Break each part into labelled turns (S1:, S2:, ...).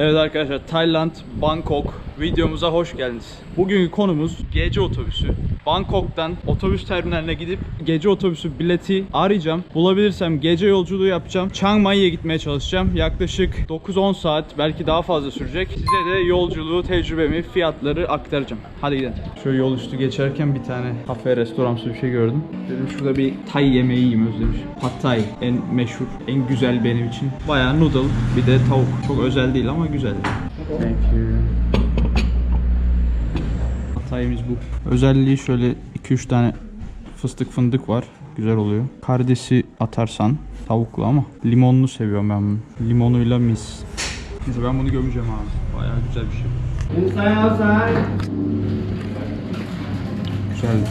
S1: Evet arkadaşlar Tayland, Bangkok videomuza hoş geldiniz. Bugünkü konumuz gece otobüsü. Bangkok'tan otobüs terminaline gidip gece otobüsü bileti arayacağım. Bulabilirsem gece yolculuğu yapacağım. Chiang Mai'ye gitmeye çalışacağım. Yaklaşık 9-10 saat belki daha fazla sürecek. Size de yolculuğu, tecrübemi, fiyatları aktaracağım. Hadi gidelim. Şöyle yol üstü geçerken bir tane kafe, restoransı bir şey gördüm. Dedim şurada bir Tay yemeği yiyeyim özlemişim. Pad Thai en meşhur, en güzel benim için. Bayağı noodle, bir de tavuk. Çok özel değil ama güzel. Thank you. Hatayımız bu. Özelliği şöyle 2-3 tane fıstık fındık var. Güzel oluyor. Karidesi atarsan tavuklu ama limonlu seviyorum ben bunu. Limonuyla mis. Neyse ben bunu gömeceğim abi. Bayağı güzel bir şey. Güzel.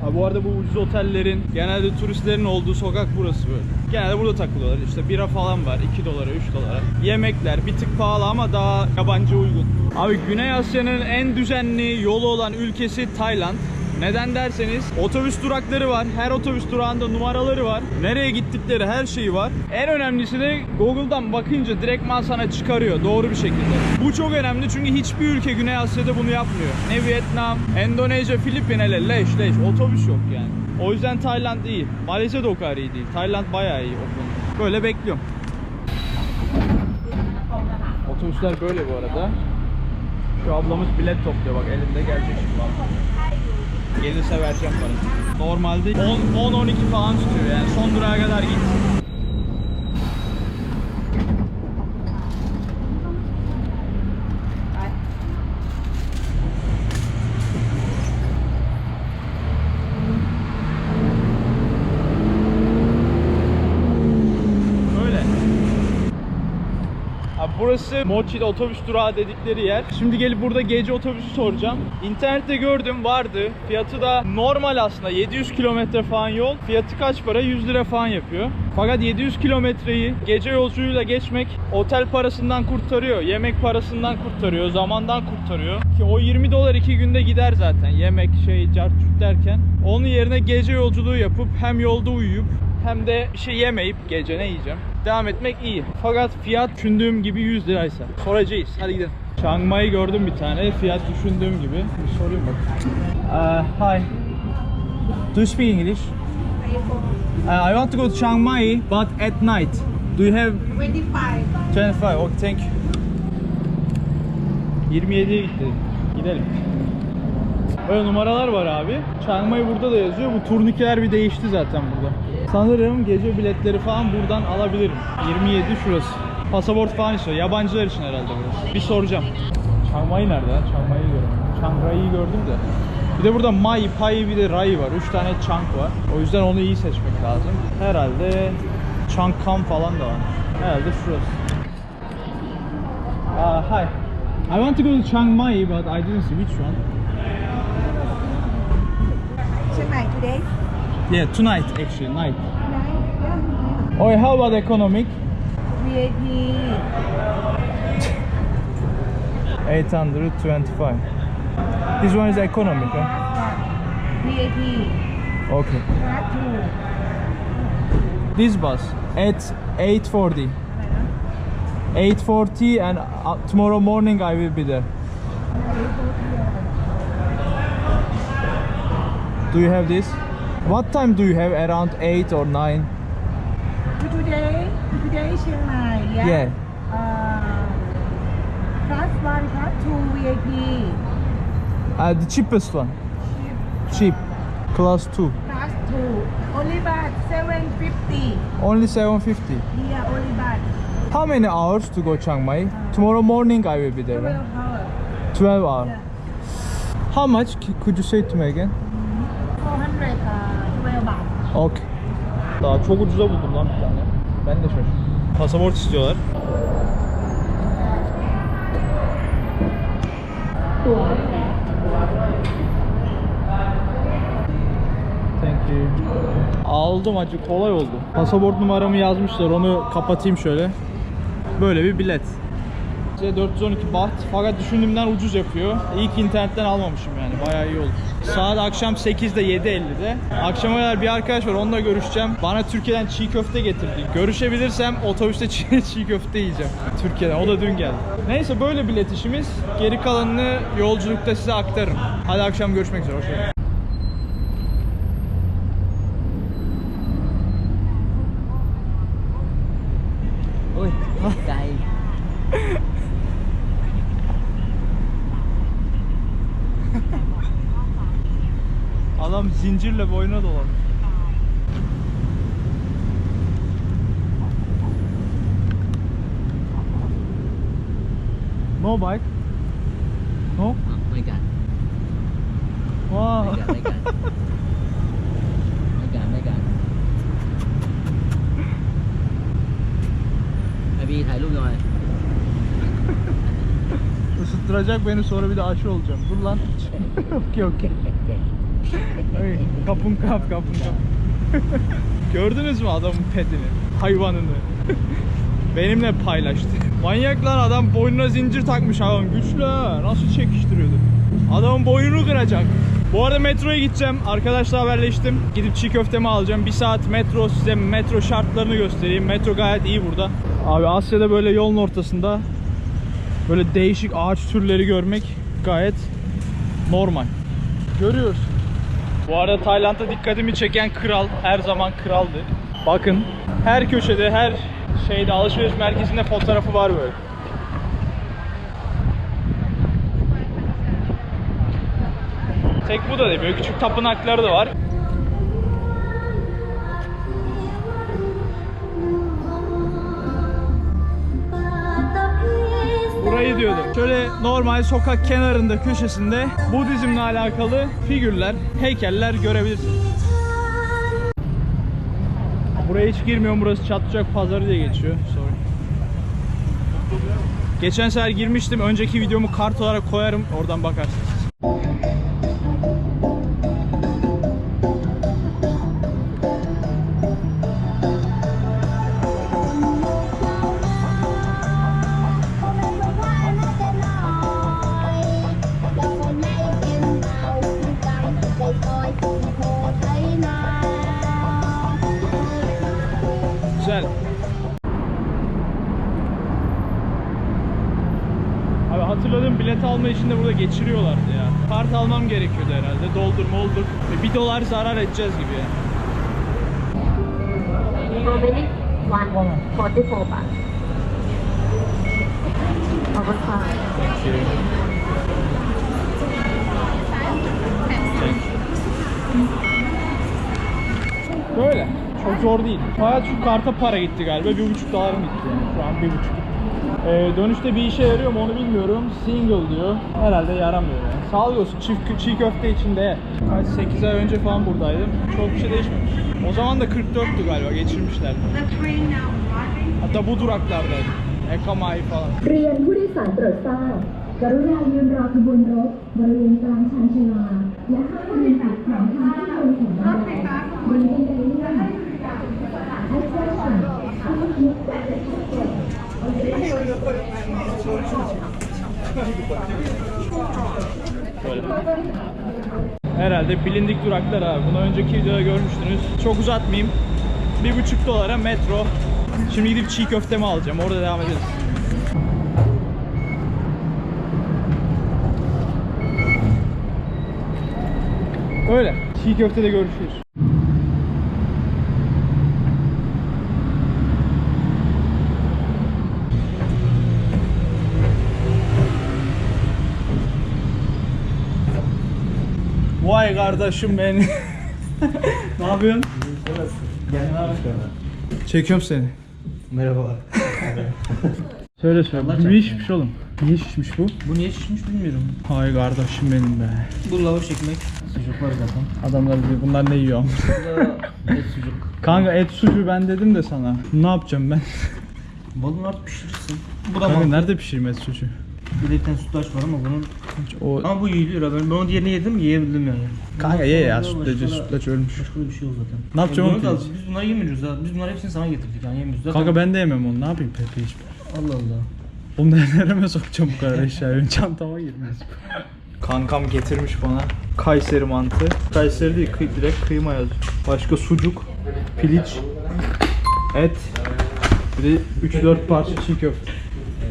S1: Ha bu arada bu ucuz otellerin genelde turistlerin olduğu sokak burası böyle. Genelde burada takılıyorlar. İşte bira falan var 2 dolara 3 dolara. Yemekler bir tık pahalı ama daha yabancı uygun. Abi Güney Asya'nın en düzenli yolu olan ülkesi Tayland. Neden derseniz otobüs durakları var. Her otobüs durağında numaraları var. Nereye gittikleri her şeyi var. En önemlisi de Google'dan bakınca direktman sana çıkarıyor doğru bir şekilde. Bu çok önemli çünkü hiçbir ülke Güney Asya'da bunu yapmıyor. Ne Vietnam, Endonezya, Filipin hele leş leş otobüs yok yani. O yüzden Tayland iyi. Malezya da o kadar iyi değil. Tayland bayağı iyi o konuda. Böyle bekliyorum. Otobüsler böyle bu arada. Şu ablamız bilet topluyor bak elinde gelecek şimdi. Gelirse vereceğim parasını. Normalde 10-12 falan tutuyor yani son durağa kadar git. Öyle. Abi burası Mochi'de otobüs durağı dedikleri yer. Şimdi gelip burada gece otobüsü soracağım. İnternette gördüm vardı. Fiyatı da normal aslında 700 kilometre falan yol. Fiyatı kaç para? 100 lira falan yapıyor. Fakat 700 kilometreyi gece yolculuğuyla geçmek otel parasından kurtarıyor. Yemek parasından kurtarıyor. Zamandan kurtarıyor. Ki o 20 dolar 2 günde gider zaten. Yemek şey cartçut derken. Onun yerine gece yolculuğu yapıp hem yolda uyuyup hem de bir şey yemeyip gece ne yiyeceğim devam etmek iyi. Fakat fiyat düşündüğüm gibi 100 liraysa soracağız. Hadi gidelim. Chiang Mai gördüm bir tane. Fiyat düşündüğüm gibi. Bir sorayım bak. Uh, hi. Do you speak English? Uh, I want to go to Chiang Mai but at night. Do you have
S2: 25.
S1: 25? Okay, thank you. 27'ye gitti. Gidelim. Böyle numaralar var abi. Chiang Mai burada da yazıyor. Bu turnikeler bir değişti zaten burada. Sanırım gece biletleri falan buradan alabilirim. 27 şurası. Pasaport falan istiyor. Yabancılar için herhalde burası. Bir soracağım. Chiang Mai nerede? Chiang Mai'yi göremedim. Chiang Rai'yi gördüm de. Bir de burada Mai, Pai bir de Rai var. 3 tane Chang var. O yüzden onu iyi seçmek lazım. Herhalde Chang Kam falan da var. Herhalde şurası. Uh, hi. I want to go to Chiang Mai, but I didn't see which one.
S2: Chiang Mai today?
S1: Yeah, tonight actually, night.
S2: Yeah.
S1: Oh, how about economic?
S2: VIP.
S1: 825. This one is economic, huh?
S2: VIP.
S1: Okay. This bus at 840. 840 and uh, tomorrow morning I will be there. Do you have this? What time do you have? Around 8 or 9?
S2: To today? To today Chiang Mai, yeah?
S1: Yeah.
S2: Uh, class 1, class 2 VIP.
S1: Uh, the cheapest one. Cheap. Class 2.
S2: Class 2. Only bus 750.
S1: Only 750.
S2: Yeah, only bus.
S1: How many hours to go Chiang Mai? Tomorrow morning I will be there.
S2: 12
S1: right?
S2: hours.
S1: 12 hours.
S2: Yeah.
S1: How much? Could you say to me again?
S2: 400, 12 baht.
S1: Okay. Daha çok ucuza buldum lan bir tane. Ben de şaşırdım. Pasaport istiyorlar. Thank you. Aldım acı kolay oldu. Pasaport numaramı yazmışlar onu kapatayım şöyle. Böyle bir bilet. Size 412 baht fakat düşündüğümden ucuz yapıyor. İyi ki internetten almamışım yani bayağı iyi oldu. Saat akşam 8'de 7.50'de. Akşama kadar bir arkadaş var onunla görüşeceğim. Bana Türkiye'den çiğ köfte getirdi. Görüşebilirsem otobüste çiğ, çiğ köfte yiyeceğim. Türkiye'den o da dün geldi. Neyse böyle bilet işimiz. Geri kalanını yolculukta size aktarırım. Hadi akşam görüşmek üzere. Hoşçakalın. zincirle boyuna dolamış. No bike? No?
S3: Mấy cạnh
S1: Wow.
S3: Mấy cạnh, mấy cạnh Mấy cạnh, mấy cạnh Babyถ่ายรูปหน่อย
S1: Isıttıracak beni sonra bir de aşı olacağım. Dur lan. okey okey. Ay, kapın kap kapın kap. Gördünüz mü adamın pedini? Hayvanını. Benimle paylaştı. Manyak lan adam boynuna zincir takmış adam. Güçlü ha. Nasıl çekiştiriyordu? Adamın boynunu kıracak. Bu arada metroya gideceğim. Arkadaşla haberleştim. Gidip çiğ köftemi alacağım. Bir saat metro size metro şartlarını göstereyim. Metro gayet iyi burada. Abi Asya'da böyle yolun ortasında böyle değişik ağaç türleri görmek gayet normal. Görüyoruz. Bu arada Tayland'da dikkatimi çeken kral her zaman kraldı. Bakın her köşede her şeyde alışveriş merkezinde fotoğrafı var böyle. Tek bu da böyle küçük tapınakları da var. Burayı diyordum. Şöyle normal sokak kenarında köşesinde Budizmle alakalı figürler, heykeller görebilirsiniz. Buraya hiç girmiyorum. Burası Çatlıcak Pazarı diye geçiyor. Sorry. Geçen sefer girmiştim. Önceki videomu kart olarak koyarım. Oradan bakarsınız. Hatırladım bilet alma için de burada geçiriyorlardı ya. Kart almam gerekiyordu herhalde. Doldur moldur. Ve bir dolar zarar edeceğiz gibi ya.
S4: Strawberry one forty four baht. Avocado.
S1: Böyle. Çok zor değil. Fakat şu karta para gitti galiba. Bir buçuk dolar mı gitti yani? Şu an bir buçuk. Ee, dönüşte bir işe yarıyor mu onu bilmiyorum. Single diyor. Herhalde yaramıyor yani. Sağlık olsun. Çift, çiğ köfte içinde ye. Kaç 8 ay önce falan buradaydım. Çok bir şey değişmemiş. O zaman da 44'tü galiba. Geçirmişler. Hatta bu duraklardaydı. Ekamai falan.
S5: เรียนผู้โดยสารโปรดทราบ กรุณายืนรอขบวนรถบริเวณกลางชานชาลา และห้ามยืนขัดขวางทางขึ้นลงของบันไดบริเวณใดเลื่อน Attention please look at the ticket
S1: Herhalde bilindik duraklar abi. Bunu önceki videoda görmüştünüz. Çok uzatmayayım. Bir buçuk dolara metro. Şimdi gidip çiğ köftemi alacağım. Orada devam ederiz. Öyle. Çiğ köftede görüşürüz. Vay kardeşim beni. ne yapıyorsun? Çekiyorum seni.
S6: Merhabalar.
S1: Söyle söyle. Bu niye şişmiş oğlum? Niye şişmiş bu?
S6: Bu niye şişmiş bilmiyorum.
S1: Hay kardeşim benim be.
S6: Bu lavaş ekmek. Sucuk var zaten.
S1: Adamlar diyor bunlar ne yiyor?
S6: Bu da et sucuk.
S1: Kanka et sucuğu ben dedim de sana. Ne yapacağım ben?
S6: Balını artık pişirirsin. Bu da
S1: Kanka
S6: mantı.
S1: nerede pişirme et sucuğu?
S6: Bir de bir tane sütlaç var ama bunun...
S1: O
S6: Ama bu yiyiliyor ha. Ben, ben onu diğerini yedim yiyebildim yani.
S1: kanka ye ya sütlacı sütlaç ölmüş.
S6: Başka bir şey yok zaten.
S1: Ne yapacağım onu ki?
S6: Biz bunları yemiyoruz ha. Biz bunları hepsini sana getirdik yani yemiyoruz zaten.
S1: Kanka ben de yemem onu. Ne yapayım pepe hiç?
S6: Allah Allah.
S1: Bunu nereme sokacağım bu kadar eşya? Benim çantama girmez bu. Kankam getirmiş bana Kayseri mantı. Kayseri değil, kıy, direkt kıyma yazıyor. Başka sucuk, piliç, et, bir de 3-4 parça çiğ köfte.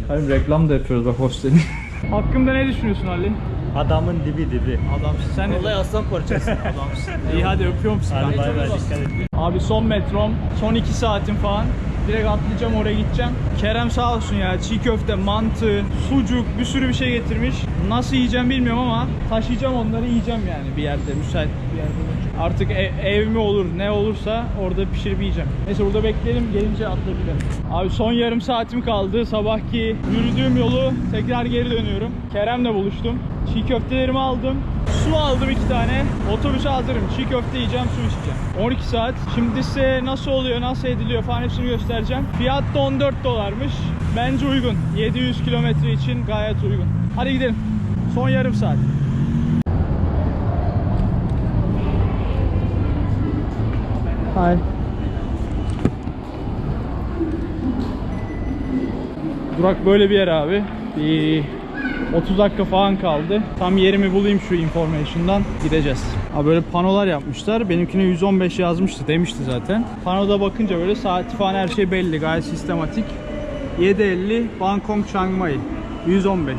S1: Hayır reklam da yapıyoruz bak hostelin. Hakkımda ne düşünüyorsun Ali?
S7: Adamın dibi dibi.
S1: Adamsın sen?
S7: Olay aslan parçası.
S1: Adamsın. İyi hadi öpüyorum sizi.
S7: Hadi bay bay dikkat et.
S1: Abi son metrom, son 2 saatim falan. Direkt atlayacağım oraya gideceğim. Kerem sağ olsun ya çiğ köfte, mantı, sucuk bir sürü bir şey getirmiş. Nasıl yiyeceğim bilmiyorum ama taşıyacağım onları yiyeceğim yani bir yerde müsait bir yerde. Artık ev, ev mi olur ne olursa orada pişirip yiyeceğim. Neyse burada bekleyelim gelince atlayabilirim. Abi son yarım saatim kaldı. Sabahki yürüdüğüm yolu tekrar geri dönüyorum. Kerem'le buluştum. Çiğ köftelerimi aldım. Su aldım iki tane. Otobüse hazırım. Çiğ köfte yiyeceğim, su içeceğim. 12 saat. Şimdi size nasıl oluyor, nasıl ediliyor falan hepsini göstereceğim. Fiyat da 14 dolarmış. Bence uygun. 700 kilometre için gayet uygun. Hadi gidelim. Son yarım saat. Hi. Durak böyle bir yer abi. Bir 30 dakika falan kaldı. Tam yerimi bulayım şu information'dan gideceğiz. Abi böyle panolar yapmışlar. Benimkine 115 yazmıştı demişti zaten. Panoda bakınca böyle saati falan her şey belli. Gayet sistematik. 7.50 Bangkok Chiang Mai 115.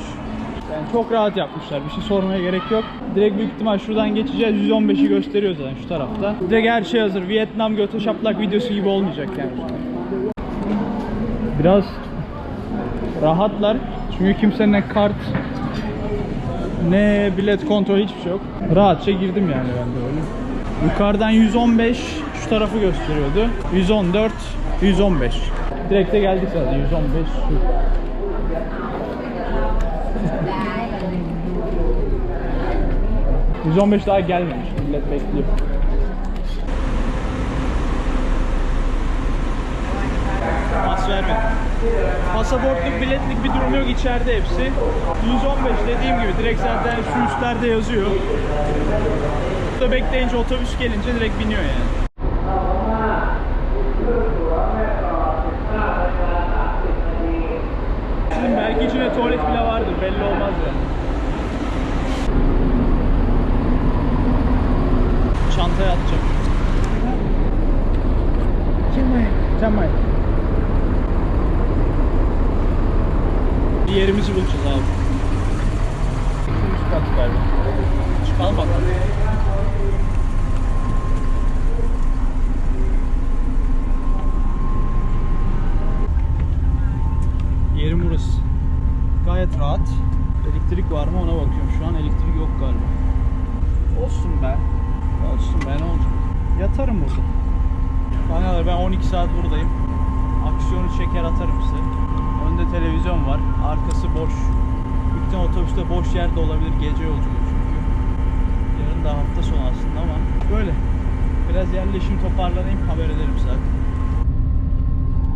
S1: Çok rahat yapmışlar. Bir şey sormaya gerek yok. Direkt büyük ihtimal şuradan geçeceğiz. 115'i gösteriyor zaten şu tarafta. Direkt her şey hazır. Vietnam göte şaplak videosu gibi olmayacak yani. Biraz rahatlar. Çünkü kimsenin ne kart ne bilet kontrolü hiçbir şey yok. Rahatça girdim yani ben de öyle. Yukarıdan 115 şu tarafı gösteriyordu. 114, 115. Direkt de geldik zaten 115 ...115 daha gelmemiş. Millet bekliyor. Pas vermedi. Pasaportluk, biletlik bir durum yok içeride hepsi. 115 dediğim gibi direkt zaten şu üstlerde yazıyor. Burada bekleyince otobüs gelince direkt biniyor yani. Şimdi belki içine tuvalet bile vardır belli olmaz yani. Çantaya atacağım. Çamay. Çamay. Bir yerimizi bulacağız abi. Üst kat galiba. Çıkalım bakalım. Yerim burası. Gayet rahat. Elektrik var mı ona bakıyorum. Şu an elektrik yok galiba. Olsun be. Olsun be ne olacak. Yatarım burada. Bana ben 12 saat buradayım. Aksiyonu çeker atarım size. Önde televizyon var. Arkası boş. İhtimal otobüste boş yer de olabilir. Gece yolculuğu çünkü. Yarın da hafta sonu aslında ama böyle. Biraz yerleşim toparlanayım haber ederim zaten.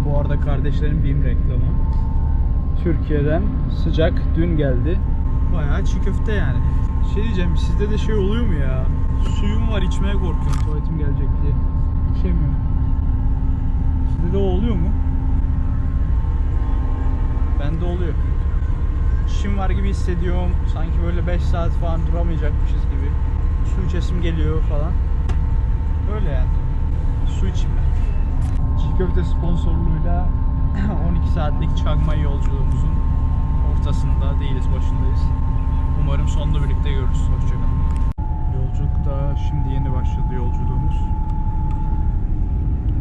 S1: Bu arada kardeşlerim BİM reklamı. Türkiye'den sıcak dün geldi. Bayağı çiğ köfte yani. Şey diyeceğim sizde de şey oluyor mu ya? Suyum var içmeye korkuyorum tuvaletim gelecek diye. İçemiyorum. Sizde de o oluyor mu? Bende oluyor. İşim var gibi hissediyorum. Sanki böyle 5 saat falan duramayacakmışız gibi. Su içesim geliyor falan. Öyle yani. Su içeyim ben. Çiğ köfte sponsorluğuyla 12 saatlik Mai yolculuğumuzun ortasında değiliz, başındayız. Umarım sonunda birlikte görürüz. Hoşçakalın. Yolculukta şimdi yeni başladı yolculuğumuz.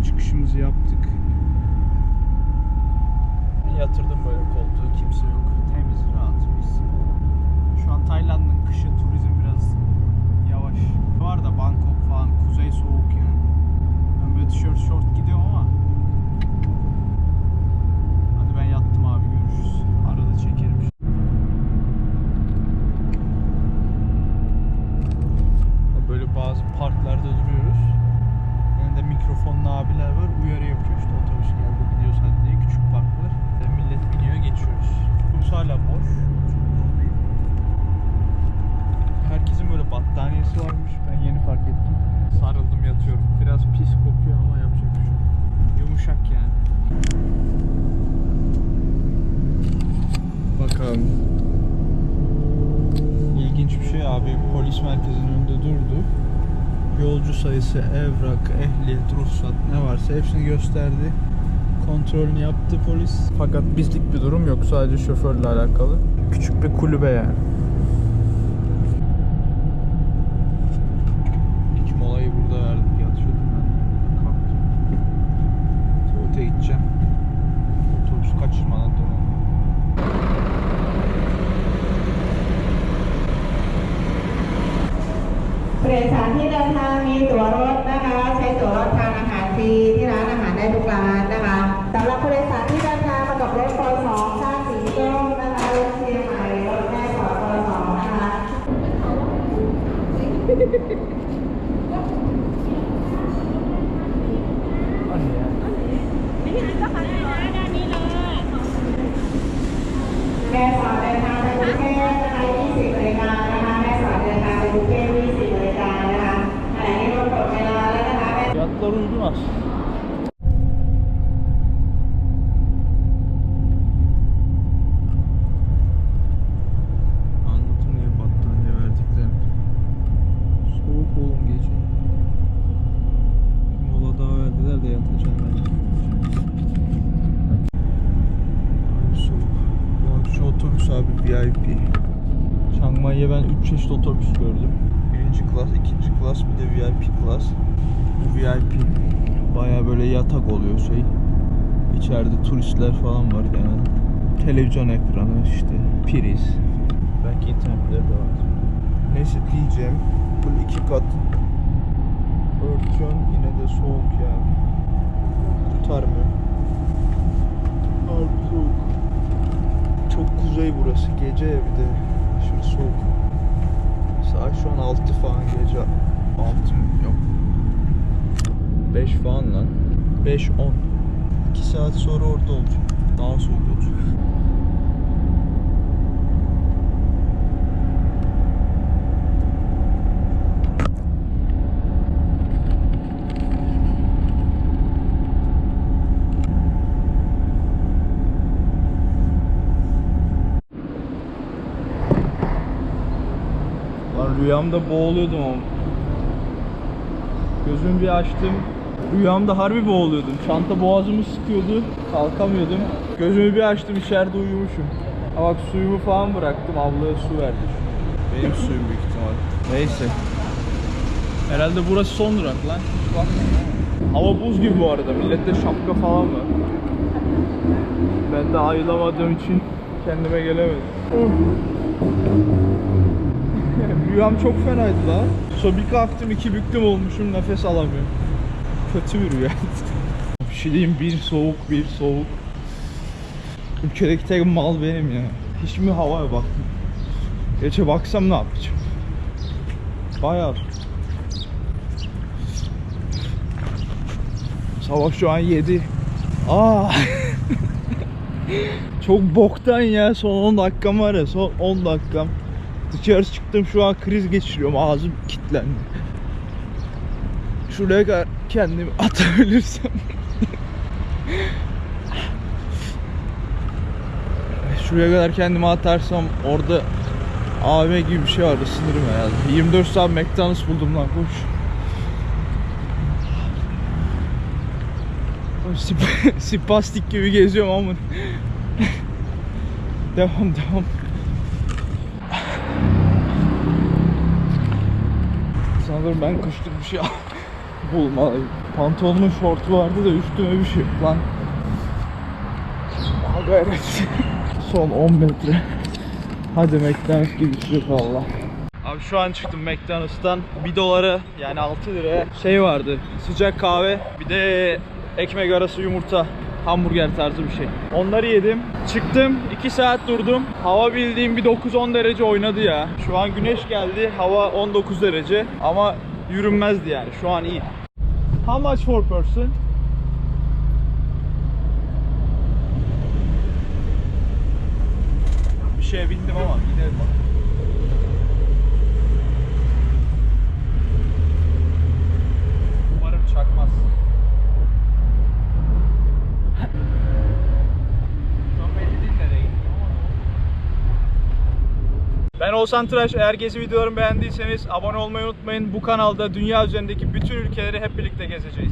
S1: Çıkışımızı yaptık. Yatırdım böyle koltuğu, kimse yok. Temiz, rahat, mis. Şu an Tayland'ın kışı, turizm biraz yavaş. Var da Bangkok falan, kuzey soğuk yani. Ben böyle tişört, şort gidiyorum ama Hadi ben yattım abi görüşürüz. Arada çekerim. Böyle bazı parklarda duruyoruz. Yanında mikrofonlu abiler var. Uyarı yapıyor işte otobüs geldi gidiyoruz hadi diye küçük parklar. Ve millet biniyor geçiyoruz. Otobüs hala boş. Herkesin böyle battaniyesi varmış. Ben yeni fark ettim. Sarıldım yatıyorum. Biraz pis kokuyor ama yapacak bir şey. Yumuşak yani. Em, İlginç bir şey abi polis merkezinin önünde durdu. Yolcu sayısı, evrak, ehliyet, ruhsat ne varsa hepsini gösterdi. Kontrolünü yaptı polis. Fakat bizlik bir durum yok sadece şoförle alakalı. Küçük bir kulübe yani. Ha ha ha ha! Abi VIP. Chiang Mai'ye ben 3 çeşit otobüs gördüm. Birinci klas, ikinci klas, bir de VIP klas. Bu VIP baya böyle yatak oluyor şey. İçeride turistler falan var genelde. Televizyon ekranı işte, priz. Belki internetleri de var. Neyse diyeceğim. Bu iki kat örtüyorsun yine de soğuk ya. Kurtarmıyor. Harbi soğuk. Çok kuzey burası. Gece bir de aşırı soğuk. Saat şu an 6 falan gece 6 mı? Yok 5 falan lan. 5 10. 2 saat sonra orada olacak. Daha soğuk olacak. Rüyamda boğuluyordum ama. Gözümü bir açtım. Rüyamda harbi boğuluyordum. Çanta boğazımı sıkıyordu. Kalkamıyordum. Gözümü bir açtım içeride uyumuşum. Ha bak suyumu falan bıraktım. Ablaya su verdi. Benim suyum büyük ihtimal. Neyse. Herhalde burası son durak lan. Bakmadım. Hava buz gibi bu arada. Millette şapka falan var. Ben de ayılamadığım için kendime gelemedim. Rüyam çok fenaydı lan. Sonra bir kalktım iki büktüm olmuşum nefes alamıyorum. Kötü bir rüya. bir şey bir soğuk bir soğuk. Ülkedeki tek mal benim ya. Hiç mi havaya baktım? Geçe baksam ne yapacağım? Bayağı. Sabah şu an 7. Aa. Çok boktan ya son 10 dakikam var ya son 10 dakikam. Dışarı çıktım şu an kriz geçiriyorum ağzım kilitlendi. Şuraya kadar kendimi atabilirsem. Şuraya kadar kendimi atarsam orada AVM gibi bir şey var ısınırım herhalde. 24 saat McDonald's buldum lan koş. Sip- Spastik gibi geziyorum ama. devam devam. Sanırım ben kışlık bir şey bulmalıyım. Pantolonumun şortu vardı da üstüme bir şey lan. Ha gayret. Son 10 metre. Hadi McDonald's yok valla. Abi şu an çıktım McDonald's'tan 1 dolara yani 6 liraya şey vardı sıcak kahve bir de ekmek arası yumurta hamburger tarzı bir şey. Onları yedim. Çıktım 2 saat durdum. Hava bildiğim bir 9-10 derece oynadı ya. Şu an güneş geldi. Hava 19 derece ama yürünmezdi yani. Şu an iyi. How much for person? Bir şeye bindim ama gidelim bak. Umarım çakmaz. Şu an belli değil nereye gittim ama. Oğuzhan Tıraş. Eğer gezi videolarımı beğendiyseniz abone olmayı unutmayın. Bu kanalda dünya üzerindeki bütün ülkeleri hep birlikte gezeceğiz.